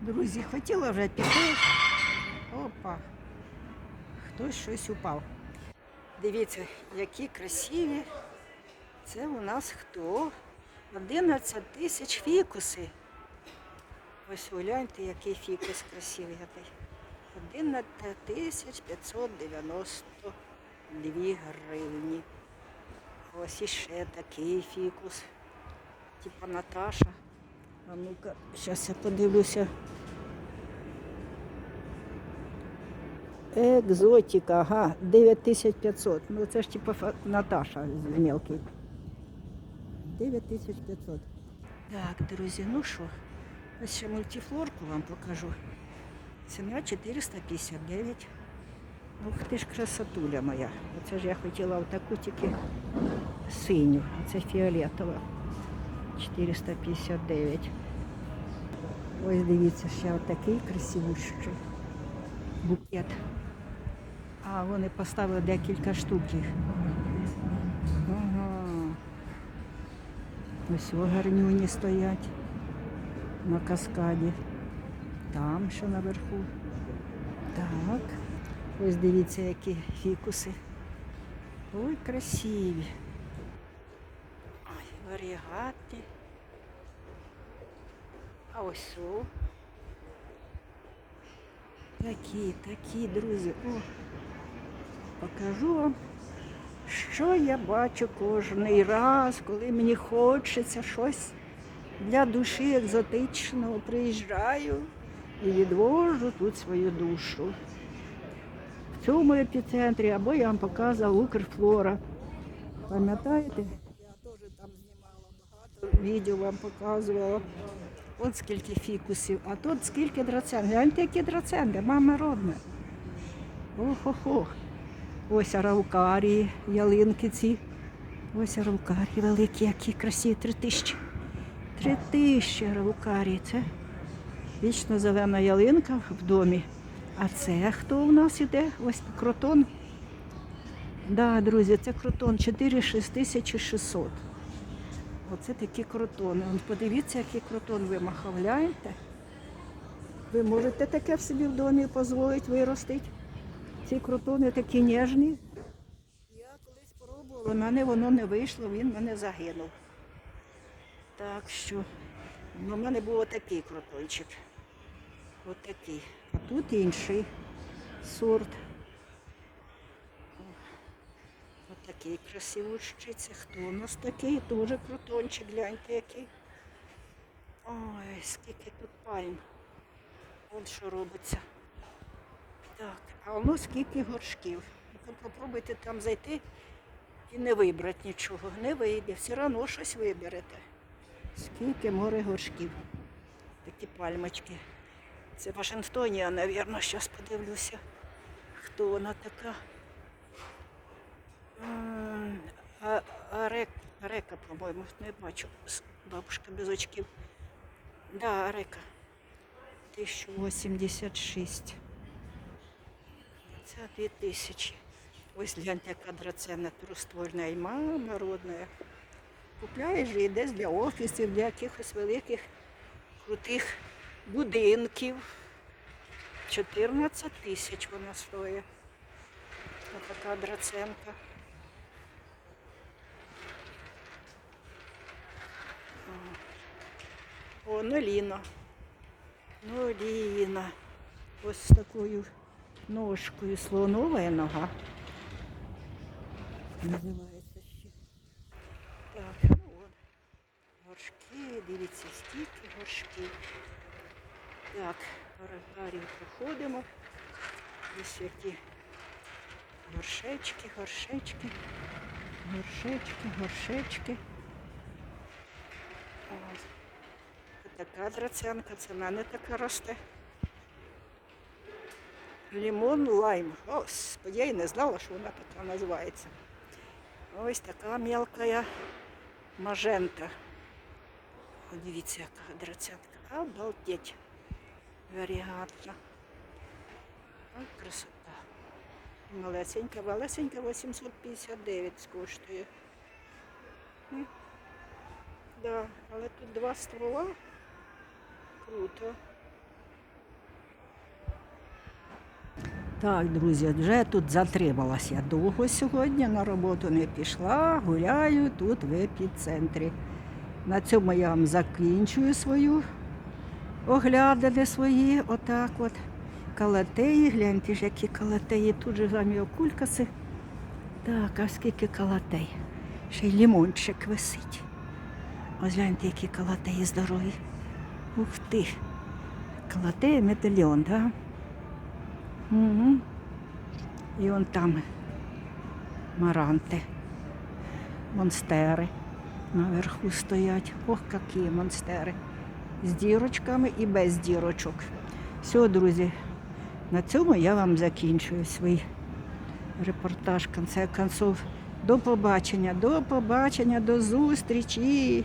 Друзі, хотіла вже піти. Опа. Хтось щось упав. Дивіться, які красиві. Це у нас хто? 11 тисяч фікуси. Ось гляньте, який фікус красивий. який. 11 тисяч 592 гривні. Ось іще такий фікус. Типа Наташа. А ну-ка, зараз я подивлюся. Екзотика, ага, 9500. Ну це ж типа Наташа з мелкий. 9500. Так, друзі, ну що, ось ще мультифлорку вам покажу. Ціна 459. Ух ти ж красотуля моя. Оце ж я хотіла таку тільки синю. Це фіолетова. 459. Ось дивіться, ще отакий красивущий букет. А вони поставили декілька штук їх. Ага. Ось гарнюні стоять на каскаді. Там що наверху. Так. Ось дивіться, які фікуси. Ой, красиві. Ой, варігатні. А ось о. Такі, такі, друзі. О, покажу вам, що я бачу кожний раз, коли мені хочеться щось для душі екзотичного. Приїжджаю і відвожу тут свою душу. В цьому епіцентрі, або я вам показувала Укрфлора. Пам'ятаєте? Я теж там знімала багато відео вам показувала. От скільки фікусів, а тут скільки драцен. Гляньте, які драценги, мама родна. Ох-ох-ох. Ось араукарії, ялинки ці. Ось араукарії великі, які красиві, три тисячі. Три тисячі араукарії. Це вічно зелена ялинка в домі. А це хто у нас іде? Ось кротон. Да, друзі, це кротон 46600. Оце такі кротони. Вон подивіться, який кротон вимахав. Гляньте. Ви можете таке в собі в домі дозволити виростити. Ці кротони такі ніжні. Я колись пробувала, в мене воно не вийшло, він мене загинув. Так що, ну, в мене був отакий кротончик. Отакий. А тут інший сорт. Отакий красивущий. Це хто у нас такий? Дуже крутончик, гляньте який. Ой, скільки тут пальм. Вон що робиться. Так, а воно скільки горшків. Ви Попробуйте там зайти і не вибрати нічого. Не вийде, все одно щось виберете. Скільки море горшків. Такі пальмочки. Це Вашингтонія, мабуть, зараз подивлюся, хто вона така. М, А, арека, по-моєму, не бачу. Бабушка без очків. Да, арека. 1086. Це 2000. Ось гляньте, яка драцена трустворна іма народна. Купляєш і десь для офісів, для якихось великих крутих будинків. 14 тисяч вона стоїть. Ось така драценка. О, Ноліна. Ноліна. Ось з такою ножкою слонова нога. Називається ще. Так, ну от. Горшки, дивіться, стільки горшків. Так, гарів проходимо. Ось які горшечки, горшечки, горшечки, горшечки. Ось. Така драцянка, це в мене така росте. Лімон лайм. Господи, я і не знала, що вона така називається. Ось така мелкая мажента. О, дивіться, яка драцянка. Обалдеть. Варігатна. Красота. Малесенька, малесенька 859 коштує. Да, але тут два ствола. Круто. Так, друзі, вже тут затрималася я довго сьогодні, на роботу не пішла, гуляю тут в епіцентрі. На цьому я вам закінчую свою оглядини свої, отак от. Калатеї, гляньте ж, які калатеї, тут же замі окулькаси. Так, а скільки калатей. Ще й лімончик висить. Ось гляньте, які калатеї здорові. Ух ти. Калатеї медальйон, так? Да? Угу. І вон там маранти, монстери наверху стоять. Ох, які монстери. З дірочками і без дірочок. Все, друзі, на цьому я вам закінчую свій репортаж в конце концов. До побачення, до побачення, до зустрічі.